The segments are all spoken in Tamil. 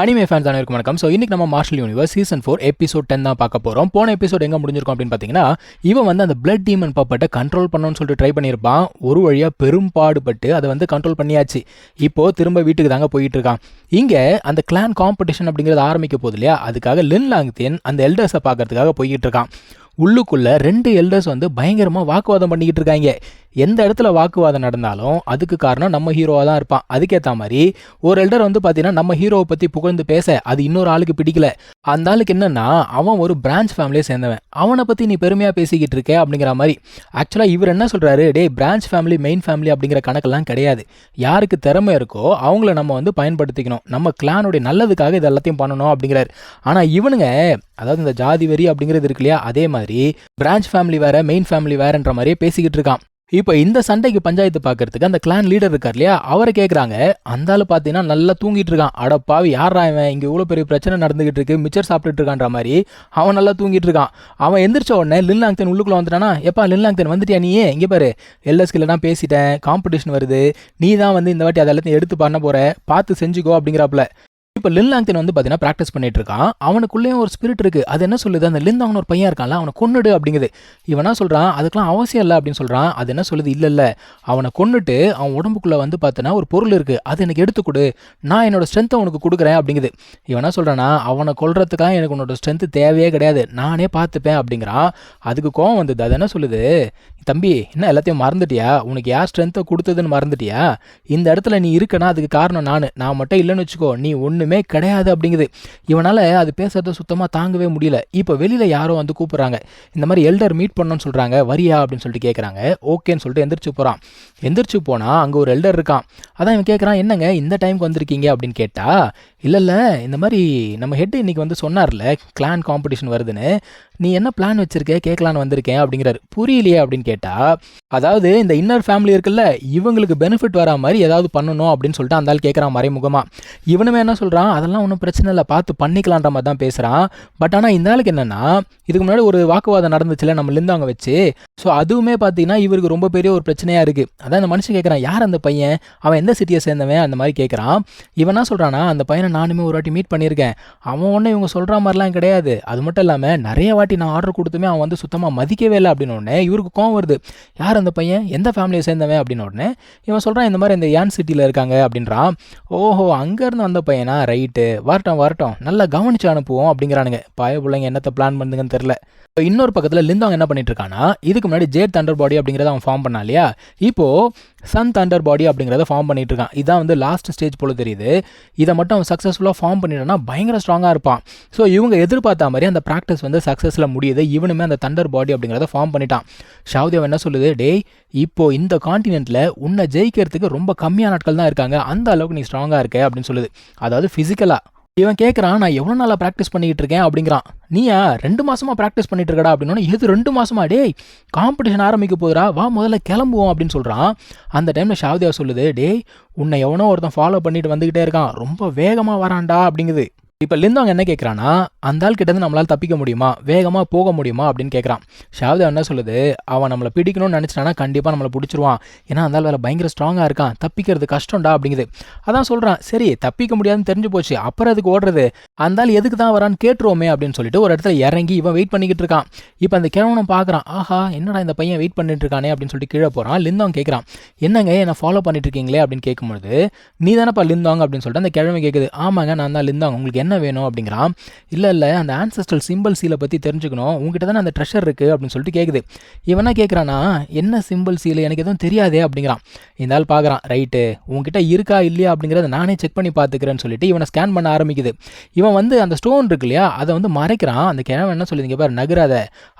அனிமே ஃபேன்ஸ் அனைவருக்கும் வணக்கம். ஸோ இன்றைக்கி நம்ம martial universe season four episode ten தான் பார்க்க போகிறோம் போன எபிசோட் எங்கே முடிஞ்சிருக்கும் அப்படின்னு பார்த்தீங்கன்னா இவன் வந்து அந்த பிளட் டீமன் பப்பட்டை கண்ட்ரோல் பண்ணணும்னு சொல்லிட்டு ட்ரை பண்ணியிருப்பான். ஒரு வழியாக பெரும் பாடுபட்டு அதை வந்து கண்ட்ரோல் பண்ணியாச்சு. இப்போது திரும்ப வீட்டுக்கு தாங்க போயிட்டு இருக்கான் இங்கே அந்த கிளான் காம்படிஷன் அப்படிங்கிறது ஆரம்பிக்க போகுது இல்லையா? அதுக்காக லின் லாங்தியன் அந்த எல்டர்ஸை பார்க்கறதுக்காக போய்கிட்டு இருக்கான். உள்ளுக்குள்ளே ரெண்டு எல்டர்ஸ் வந்து பயங்கரமாக வாக்குவாதம் பண்ணிக்கிட்டு இருக்காங்க. எந்த இடத்துல வாக்குவாதம் நடந்தாலும் அதுக்கு காரணம் நம்ம ஹீரோவாக தான் இருப்பான். அதுக்கேற்ற மாதிரி ஒரு எல்டர் வந்து பார்த்தீங்கன்னா நம்ம ஹீரோவை பற்றி புகழ்ந்து பேச அது இன்னொரு ஆளுக்கு பிடிக்கல. அந்த ஆளுக்கு என்னன்னா அவன் ஒரு பிரான்ச் ஃபேமிலியை சேர்ந்தவன். அவனை பற்றி நீ பெருமையாக பேசிக்கிட்டு இருக்க அப்படிங்கிற மாதிரி. ஆக்சுவலாக இவர் என்ன சொல்கிறாரு டேய் பிரான்ச் ஃபேமிலி மெயின் ஃபேமிலி அப்படிங்கிற கணக்கெல்லாம் கிடையாது. யாருக்கு திறமை இருக்கோ அவங்கள நம்ம வந்து பயன்படுத்திக்கணும். நம்ம கிளானுடைய நல்லதுக்காக இது எல்லாத்தையும் பண்ணணும் அப்படிங்கிறாரு. ஆனால் இவனுங்க அதாவது இந்த ஜாதி வெறி அப்படிங்கிறது இருக்கு இல்லையா? அதே மாதிரி பிரான்ச் ஃபேமிலி வேற மெயின் ஃபேமிலி வேறன்ற மாதிரியே பேசிக்கிட்டு இருக்கான். இப்போ இந்த சண்டைக்கு பஞ்சாயத்து பார்க்கறதுக்கு அந்த கிளான் லீடர் இருக்கார் இல்லையா அவரை கேட்குறாங்க அந்த பார்த்தீங்கன்னா நல்லா தூங்கிட்டு இருக்கான். அட பாவி யாரா இவன்? இங்கே இவ்வளோ பெரிய பிரச்சனை நடந்துகிட்டு இருக்கு. மிச்சர் சாப்பிட்டுட்டு இருக்கான்ற மாதிரி அவன் நல்லா தூங்கிட்டு இருக்கான். அவன் எந்திரிச்ச உடனே லின்லாங்தன் உள்ளுக்குள்ள வந்துட்டானா? எப்பா லின்லாங்தன் வந்துட்டியா நீ இங்கே பாரு எல்எஸ்கில் தான் பேசிட்டேன். காம்படிஷன் வருது. நீ தான் வந்து இந்த வாட்டி அதை எல்லாத்தையும் எடுத்து பண்ண போற. பார்த்து செஞ்சுக்கோ அப்படிங்கிறாப்புல. இப்போ லின்லாங்தன் வந்து பார்த்தீங்கன்னா ப்ராக்டிஸ் பண்ணிட்டு இருக்கான். அவனுக்குள்ளேயும் ஒரு ஸ்பிரிட் இருக்கு. அது என்ன சொல்லுது? அந்த லிந்தாங்கன்னு ஒரு பையன் இருக்கான்ல அவனை கொண்டுடு அப்படிங்குது. இவனா சொல்கிறான் அதுக்கெல்லாம் அவசியம் இல்லை அப்படின்னு சொல்கிறான் அது என்ன சொல்லுது? இல்லை இல்லை. அவனை கொண்டுட்டு அவன் உடம்புக்குள்ளே வந்து பார்த்தோன்னா ஒரு பொருள் இருக்குது அது எனக்கு எடுத்து கொடு. நான் என்னோட ஸ்ட்ரென்த்தை உனக்கு கொடுக்குறேன் அப்படிங்குது. இவனா சொல்கிறானா அவனை கொள்றதுக்காக எனக்கு உன்னோட ஸ்ட்ரென்த் தேவையே கிடையாது. நானே பார்த்துப்பேன் அப்படிங்கிறான் அதுக்கு கோவம் வந்தது. அது என்ன சொல்லுது? தம்பி என்ன எல்லாத்தையும் மறந்துட்டியா? உனக்கு யார் ஸ்ட்ரென்த்தை கொடுத்ததுன்னு மறந்துட்டியா? இந்த இடத்துல நீ இருக்கனா அதுக்கு காரணம் நான். நான் மட்டும் இல்லைன்னு வச்சுக்கோ. நீ ஒன்றுமே கிடையாது அப்படிங்குது. இவனால் அது பேசுறத சுத்தமாக தாங்கவே முடியல. இப்போ வெளியில் யாரோ வந்து கூப்பிட்றாங்க. இந்த மாதிரி எல்டர் மீட் பண்ணணும்னு சொல்கிறாங்க வரியா? அப்படின்னு சொல்லிட்டு கேட்குறாங்க ஓகேன்னு சொல்லிட்டு எந்திரிச்சு போகிறான் எந்திரிச்சு போனால் அங்கே ஒரு எல்டர் இருக்கான். அதான் இவன் கேட்குறான் என்னங்க? இந்த டைமுக்கு வந்திருக்கீங்க? அப்படின்னு கேட்டா இல்லை இல்லை. இந்த மாதிரி நம்ம ஹெட் இன்னைக்கு வந்து சொன்னார்ல கிளான் காம்படிஷன் வருதுன்னு. நீ என்ன பிளான் வச்சிருக்க? கேட்கலான்னு வந்திருக்கேன் அப்படிங்கிறாரு. புரியலையே அப்படின்னு கேட்டா அதாவது இந்த இன்னர் ஃபேமிலி இருக்குல்ல இவங்களுக்கு பெனிஃபிட் வரா மாதிரி ஏதாவது பண்ணணும் அப்படின்னு சொல்லிட்டு அந்த ஆள் கேட்குறான் மறைமுகமா. இவனுமே என்ன சொல்கிறான் அதெல்லாம் ஒன்றும் பிரச்சனை இல்லை பார்த்து பண்ணிக்கலான்ற மாதிரி தான் பேசுகிறான் பட் ஆனால் இந்த ஆளுக்கு என்னென்னா இதுக்கு முன்னாடி ஒரு வாக்குவாதம் நடந்துச்சுல நம்ம லிந்தாங்க வச்சு. ஸோ அதுவுமே பார்த்தீங்கன்னா இவருக்கு ரொம்ப பெரிய ஒரு பிரச்சனையாக இருக்குது அதான் அந்த மனுஷன் கேட்குறான் யார் அந்த பையன்? அவன் எந்த சிட்டியை சேர்ந்தவன்? அந்த மாதிரி கேட்குறான் இவன் என்ன அந்த பையனை நானுமே ஒரு வாட்டி மீட் பண்ணியிருக்கேன். அவன் ஒன்றும் இவங்க சொல்கிற மாதிரிலாம் கிடையாது. அது மட்டும் இல்லாமல் நிறைய வாட்டி நான் ஆர்டர் கொடுத்துமே அவன் வந்து சுத்தமாக மதிக்கவே இல்லை. அப்படின்னு உடனே இவருக்கு கோவம் வருது. யார் அந்த பையன்? எந்த ஃபேமிலியை சேர்ந்தவன்? அப்படின்னு உடனே இவன் சொல்கிறான் இந்த மாதிரி இந்த ஏன் சிட்டியில் இருக்காங்க. அப்படின்றான். ஓஹோ அங்கேருந்து வந்த பையனா? ரைட்டு. வரட்டும் வரட்டும். நல்லா கவனிச்சு அனுப்புவோம் அப்படிங்கிறானுங்க. பாய பிள்ளைங்க என்னத்தை பிளான் பண்ணுதுங்கன்னு தெரில இப்போ இன்னொரு பக்கத்தில் லிந்தாங் என்ன பண்ணிட்டு இருக்கானா இதுக்கு முன்னாடி ஜேட் தண்டர் பாடி அப்படிங்கிறத அவன் ஃபார்ம் பண்ணா இல்லையா? இப்போ சன் தண்டர் பாடி அப்படிங்கிறத ஃபார்ம் பண்ணிட்டு இருக்கான் இதான் வந்து லாஸ்ட் ஸ்டேஜ் போல தெரியுது. இதை மட்டும் அவன் சக்ஸஸ்ஃபுல்லாக ஃபார்ம் பண்ணிட்டானா பயங்கர ஸ்ட்ராங்காக இருப்பான். ஸோ இவங்க எதிர்பார்த்த மாதிரி அந்த ப்ராக்டிஸ் வந்து சக்ஸஸில் முடியுது. இவனுமே அந்த தண்டர் பாடி அப்படிங்கிறத ஃபார்ம் பண்ணிட்டான். ஷாவ்தேவ் என்ன சொல்லுது? டேய் இப்போ இந்த காண்டினென்ட்ல உன்னை ஜெயிக்கிறதுக்கு ரொம்ப கம்மியான நாட்கள் தான் இருக்காங்க. அந்த அளவுக்கு நீ ஸ்ட்ராங்காக இருக்க அப்படின்னு சொல்லுது. அதாவது ஃபிசிக்கலாக இவன் கேட்குறான் நான் எவ்வளோ நாளாக ப்ராக்டிஸ் பண்ணிக்கிட்டு இருக்கேன்? அப்படிங்கிறான். நீயா ரெண்டு மாசமா ப்ராக்டிஸ் பண்ணிட்டு இருக்கடா அப்படின்னா எது ரெண்டு மாசமா? டேய் காம்படிஷன் ஆரம்பிக்க போதுரா வா முதல்ல கிளம்புவோம் அப்படின்னு சொல்கிறான் அந்த டைமில் ஷாவ்தியா சொல்லுது டேய் உன்னை எவனோ ஒருத்தன் ஃபாலோ பண்ணிட்டு வந்துக்கிட்டே இருக்கான். ரொம்ப வேகமாக வரான்டா அப்படிங்குது. இப்போ லிந்தாங்க என்ன கேட்குறான்னா அந்த ஆள் கிட்டேருந்து நம்மளால் தப்பிக்க முடியுமா? வேகமாக போக முடியுமா? அப்படின்னு கேட்குறான் ஷாவ்தா என்ன சொல்லுது? அவன் நம்மளை பிடிக்கணும்னு நினச்சிட்டானா கண்டிப்பாக நம்மளை பிடிச்சிருவான். ஏன்னா அந்த ஆள் வேலை பயங்கர ஸ்ட்ராங்காக இருக்கான். தப்பிக்கிறது கஷ்டம்டா அப்படிங்குது. அதான் சொல்கிறான் சரி தப்பிக்க முடியாதுன்னு தெரிஞ்சு போச்சு. அப்புறம் அதுக்கு ஓடுறது? அந்த ஆள் எதுக்கு தான் வரான்னு கேட்டுருவோமே அப்படின்னு சொல்லிட்டு ஒரு இடத்துல இறங்கி இவன் வெயிட் பண்ணிக்கிட்டு இருக்கான். இப்போ அந்த கிழவனும் பார்க்குறான் ஆஹா என்னடா இந்த பையன் வெயிட் பண்ணிட்டு இருக்கானே அப்படின்னு சொல்லிட்டு கீழே போகிறான் லிந்தாங் கேட்குறான் என்னங்க என்னை ஃபாலோ பண்ணிட்டு இருக்கீங்களே அப்படின்னு கேட்கும்போது நீ தானேப்பா லிந்தாங் அப்படின்னு சொல்லிட்டு அந்த கிழமை கேட்குது ஆமாங்க நான் தான் லிந்தாங் உங்களுக்கு என்ன என்ன வேணும் அப்படிங்கிறான் இல்லை இல்லை அந்த ஆன்சஸ்ட்ரல் சிம்பிள் சீலை பற்றி தெரிஞ்சுக்கணும். உங்ககிட்ட தானே அந்த ட்ரெஷர் இருக்குது அப்படின்னு சொல்லிட்டு கேட்குது இவனா கேட்குறானா என்ன சிம்பிள் சீலை? எனக்கு எதுவும் தெரியாதே அப்படிங்கிறான். இந்த ஆள் பார்க்குறான் ரைட்டு உங்ககிட்ட இருக்கா இல்லையா? அப்படிங்கிறத நானே செக் பண்ணி பார்த்துக்கிறேன்னு சொல்லிட்டு இவனை ஸ்கேன் பண்ண ஆரம்பிக்குது. இவன் வந்து அந்த ஸ்டோன் இருக்கு இல்லையா அதை வந்து மறைக்கிறான். அந்த கிழமை என்ன சொல்லுதுங்க பாரு நகராத.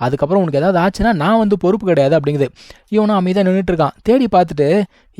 அதுக்கப்புறம் உனக்கு ஏதாவது ஆச்சுன்னா நான் வந்து பொறுப்பு கிடையாது அப்படிங்குது. இவனும் அமைதியாக நின்றுட்டு இருக்கான். தேடி பார்த்துட்டு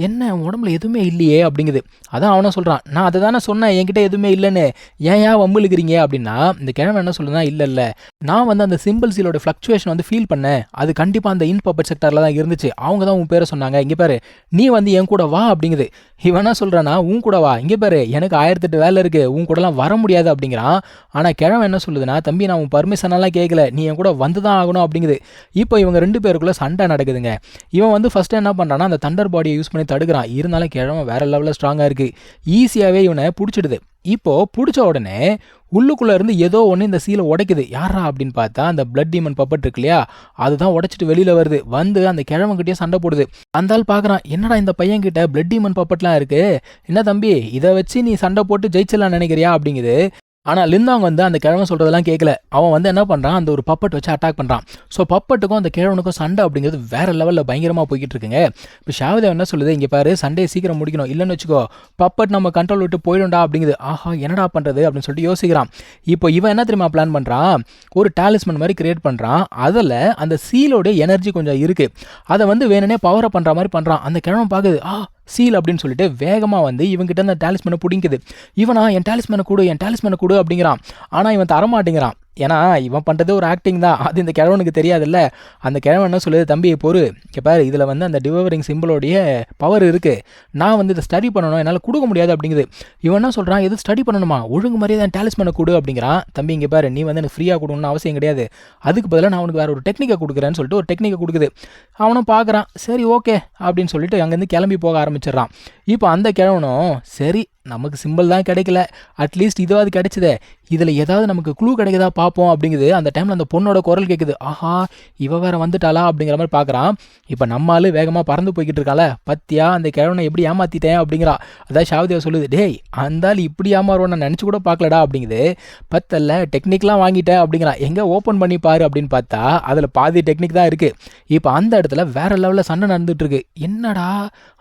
என்ன உன் உடம்புல எதுவுமே இல்லையே அப்படிங்குது. அதான் அவனும் சொல்கிறான் நான் அதை தானே சொன்னேன் என்கிட்ட எதுவுமே இல்லைன்னு. ஏன் ஏன் வம்புழுக்கிறீங்க அப்படின்னா இந்த கிழமை என்ன சொல்லுதுன்னா இல்லை இல்லை. நான் வந்து அந்த சிம்பிள் சீலோட ஃப்ளக்சுவேஷன் வந்து ஃபீல் பண்ணேன். அது கண்டிப்பாக அந்த இன் பப்பட் செக்டரில் தான் இருந்துச்சு. அவங்க தான் உன் பேரை சொன்னாங்க. இங்கே பாரு நீ வந்து என் கூட வா அப்படிங்குது. இவனா சொல்கிறானா உன் கூட வா. இங்கே பாரு எனக்கு ஆயிரத்தெட்டு வேலை இருக்குது உன் கூடலாம் வர முடியாது அப்படிங்கிறான். ஆனால் கிழமை என்ன சொல்லுதுன்னா தம்பி நான் உன் பர்மிஷனெல்லாம் கேட்கல நீ என் கூட வந்து தான் ஆகணும் அப்படிங்குது. இப்போ இவங்க ரெண்டு பேருக்குள்ளே சண்டை நடக்குதுங்க. இவன் வந்து ஃபஸ்ட்டு என்ன பண்ணுறான்னா அந்த தண்டர் பாடியை யூஸ் பண்ணி தடுக்கிறான். இருந்தாலும் கிழமை வேற லெவலில் ஸ்ட்ராங்காக இருக்குது ஈஸியாகவே இவனை பிடிச்சிடுது. இப்போ பிடிச்ச உடனே உள்ளுக்குள்ளே இருந்து ஏதோ ஒன்று இந்த சீலை உடைக்குது. யாரா அப்படின்னு பார்த்தா அந்த பிளட் டீமன் பப்பட் இருக்கு இல்லையா? அதுதான் உடைச்சிட்டு வெளியில் வருது. வந்து அந்த கிழவங்கிட்டே சண்டை போடுது. அந்த ஆள் பார்க்குறான் என்னடா இந்த பையன்கிட்ட பிளட் டீமன் பப்பட்லாம் இருக்கு? என்ன தம்பி இதை வச்சு நீ சண்டை போட்டு ஜெயிச்சிடலாம் நினைக்கிறியா? அப்படிங்குது. ஆனால் லிந்தாங் வந்து அந்த கிழவன் சொல்கிறதெல்லாம் கேட்கல அவன் வந்து என்ன பண்ணுறான் அந்த ஒரு பப்பட் வச்சு அட்டாக் பண்ணுறான் ஸோ பப்பட்டுக்கும் அந்த கிழவனுக்கும் சண்டை அப்படிங்கிறது வேற லெவலில் பயங்கரமாக போய்கிட்டு இருக்குங்க இப்போ ஷாவதேவ் என்ன சொல்லுது? இங்கே பாரு சண்டே சீக்கிரம் முடிக்கணும். இல்லைன்னு வச்சுக்கோ பப்பட் நம்ம கண்ட்ரோல் விட்டு போயிடும்டா அப்படிங்குது. ஆஹா என்னடா பண்ணுறது அப்படின்னு சொல்லிட்டு யோசிக்கிறான். இப்போ இவன் என்ன தெரியுமா பிளான் பண்ணுறான் ஒரு டாலிஸ்மன் மாதிரி கிரியேட் பண்ணுறான் அதில் அந்த சீலோடைய எனர்ஜி கொஞ்சம் இருக்குது அதை வந்து வேணுனே பவரை பண்ணுற மாதிரி பண்ணுறான் அந்த கிழவன் பார்க்குது ஆ சீல் அப்படின்னு சொல்லிட்டு வேகமாக வந்து இவங்கிட்ட அந்த டேலிஸ்மனை பிடிங்குது. இவனா என் டேலிஸ்மனை கொடு என் டேலிஸ்மனை கொடு அப்படிங்கிறான். ஆனால் இவன் தரமாட்டேங்கிறான். ஏன்னா இவன் பண்ணுறது ஒரு ஆக்டிங் தான். அது இந்த கிழவனுக்கு தெரியாதுல்ல. அந்த கிழவன் என்ன சொல்லுது? தம்பி பொறு. இங்கே பாரு இதில் வந்து அந்த டிவரிங் சிம்பிளோடைய பவர் இருக்குது நான் வந்து இதை ஸ்டடி பண்ணணும். என்னால் கொடுக்க முடியாது அப்படிங்குது. இவன் என்ன சொல்கிறான் எது ஸ்டடி பண்ணணுமா? ஒழுங்கு மாதிரியே தான் டாலிஸ்மனை கொடு அப்படிங்கிறான். தம்பி இங்கே பாரு நீ வந்து எனக்கு ஃப்ரீயாக கொடுக்கணும்னு அவசியம் கிடையாது. அதுக்கு பதிலாக நான் அவனுக்கு வேறு ஒரு டெக்னிக்கை கொடுக்குறேன்னு சொல்லிட்டு ஒரு டெக்னிக்கை கொடுக்குது. அவனும் பார்க்குறான் சரி ஓகே அப்படின்னு சொல்லிட்டு அங்கேருந்து கிளம்பி போக ஆரம்பிச்சிடுறான். இப்போ அந்த கிழவனும் சரி நமக்கு சிம்பிள் தான் கிடைக்கல. அட்லீஸ்ட் இதாவது கிடைச்சதே. இதில் ஏதாவது நமக்கு க்ளூ கிடைக்குதா பார்ப்போம் அப்படிங்குது. அந்த டைமில் அந்த பொண்ணோட குரல் கேட்குது ஆஹா இவ வேற வந்துட்டாளா அப்படிங்கிற மாதிரி பார்க்குறான் இப்போ நம்ம ஆள் வேகமாக பறந்து போய்கிட்டு இருக்கால பத்தியா அந்த கிழவனை எப்படி ஏமாற்றிட்டேன் அப்படிங்கிறா. அதான் ஷாவதியா சொல்லுது டேய் அந்த ஆள் இப்படி ஏமாறுவோம் நான் நினச்சி கூட பார்க்கலடா அப்படிங்குது. பத்தல்ல டெக்னிக்லாம் வாங்கிட்டேன் அப்படிங்கிறான் எங்கே ஓப்பன் பண்ணி பாரு அப்படின்னு பார்த்தா அதில் பாதி டெக்னிக் தான் இருக்குது இப்போ அந்த இடத்துல வேற லெவலில் சண்டை நடந்துட்டு இருக்கு. என்னடா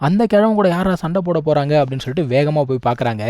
அந்த கிழவன் கூட யாரா சண்டை போட போகிறாங்க அப்படின்னு சொல்லிட்டு வேகமாக போய் பார்க்குறாங்க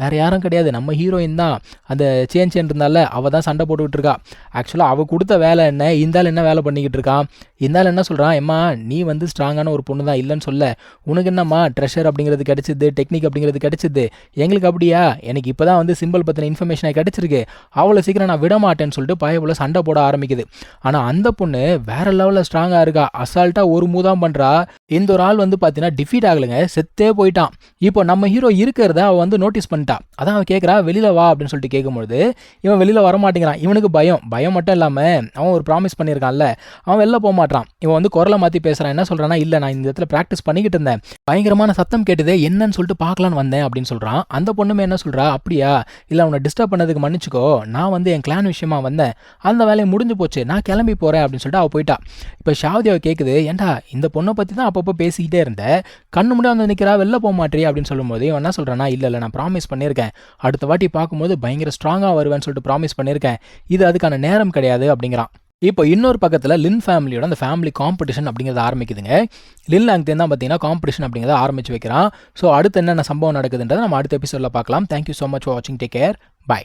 வேறு யாரும் கிடையாது. நம்ம ஹீரோயின் தான். அந்த சேன் சேன் இருந்தால அவள் தான் சண்டை போட்டுக்கிட்டு இருக்கா. ஆக்சுவலாக அவள் கொடுத்த வேலை என்ன? இருந்தாலும் என்ன வேலை பண்ணிக்கிட்டு இருக்கான் இருந்தாலும் என்ன சொல்கிறான் எம்மா நீ வந்து ஸ்ட்ராங்கான ஒரு பொண்ணு தான் இல்லைன்னு சொல்ல. உனக்கு என்னம்மா? ட்ரெஷர் அப்படிங்கிறது கிடச்சிது. டெக்னிக் அப்படிங்கிறது கிடச்சிது. எங்களுக்கு அப்படியா? எனக்கு இப்போ தான் வந்து சிம்பிள் பற்றின இன்ஃபர்மேஷனை கிடச்சிருக்கு. அவ்வளோ சீக்கிரம் நான் விட மாட்டேன்னு சொல்லிட்டு பயபுல சண்டை போட ஆரம்பிக்குது. ஆனால் அந்த பொண்ணு வேற லெவலில் ஸ்ட்ராங்காக இருக்கா? அசால்ட்டாக ஒரு மூதான் பண்ணுறா இந்த ஒரு ஆள் வந்து பார்த்தீங்கன்னா டிஃபீட் ஆகலைங்க. செத்தே போயிட்டான். இப்போ நம்ம ஹீரோ இருக்கிறத அவள் வந்து நோட்டீஸ் பண்ணிட்டா. அதான் அவன் கேட்குறா வெளியில் வா அப்படின்னு சொல்லிட்டு கேட்கும்பொழுது இவன் வெளியில் வர மாட்டேங்கிறான் இவனுக்கு பயம். பயம் மட்டும் இல்லாமல் அவன் ஒரு ப்ராமிஸ் பண்ணியிருக்கான்ல. அவன் வெளில போக மாட்டான் இவன் வந்து குரலை மாற்றி பேசுகிறான் என்ன சொல்கிறான்னா இல்லை நான் இந்த இடத்துல ப்ராக்டிஸ் பண்ணிக்கிட்டு இருந்தேன். பயங்கரமான சத்தம் கேட்டதே என்னன்னு சொல்லிட்டு பார்க்கலான்னு வந்தேன் அப்படின்னு சொல்கிறான் அந்த பொண்ணுமே என்ன சொல்கிறா அப்படியா? இல்லை அவனை டிஸ்டர்ப் பண்ணதுக்கு மன்னிச்சுக்கோ. நான் வந்து என் கிளான் விஷயமா வந்தேன். அந்த வேலையை முடிஞ்சு போச்சு. நான் கிளம்பி போகிறேன் அப்படின்னு சொல்லிட்டு அவள் போயிட்டா. இப்போ ஷாவதியாவை கேட்குது ஏன்டா இந்த பொண்ணை பற்றி தான் அப்பப்போ பேசிக்கிட்டே இருந்தேன் கண்ணு முன்னாடி வந்து நிற்கிறா வெளில போக மாட்டேறியா அப்படின்னு சொல்லும்போது இவன் என்ன சொல்கிறானா இல்லை இல்லை நான் ப்ராமிஸ் பண்ணியிருக்கேன் அடுத்த வாட்டி பார்க்கும்போது பயங்கர ஸ்ட்ராங்காக வருவேன்னு சொல்லிட்டு ப்ராமிஸ் பண்ணியிருக்கேன் இது அதுக்கான நேரம் கிடையாது அப்படிங்கிறான். இப்போ இன்னொரு பக்கத்தில் லின் ஃபேமிலியோட அந்த ஃபேமிலி காம்படிஷன் அப்படிங்கிறது ஆரம்பிக்குதுங்க. லின் லாங்தேன் தான் பார்த்தீங்கன்னா காம்படிஷன் அப்படிங்கிறத ஆரம்பிச்சு வைக்கிறான். ஸோ அடுத்து என்னென்ன சம்பவம் நடக்குதுன்றதை நம்ம அடுத்த எபிசோடில் பார்க்கலாம். Thank you so much for வாட்சிங் டேக் கேர் பை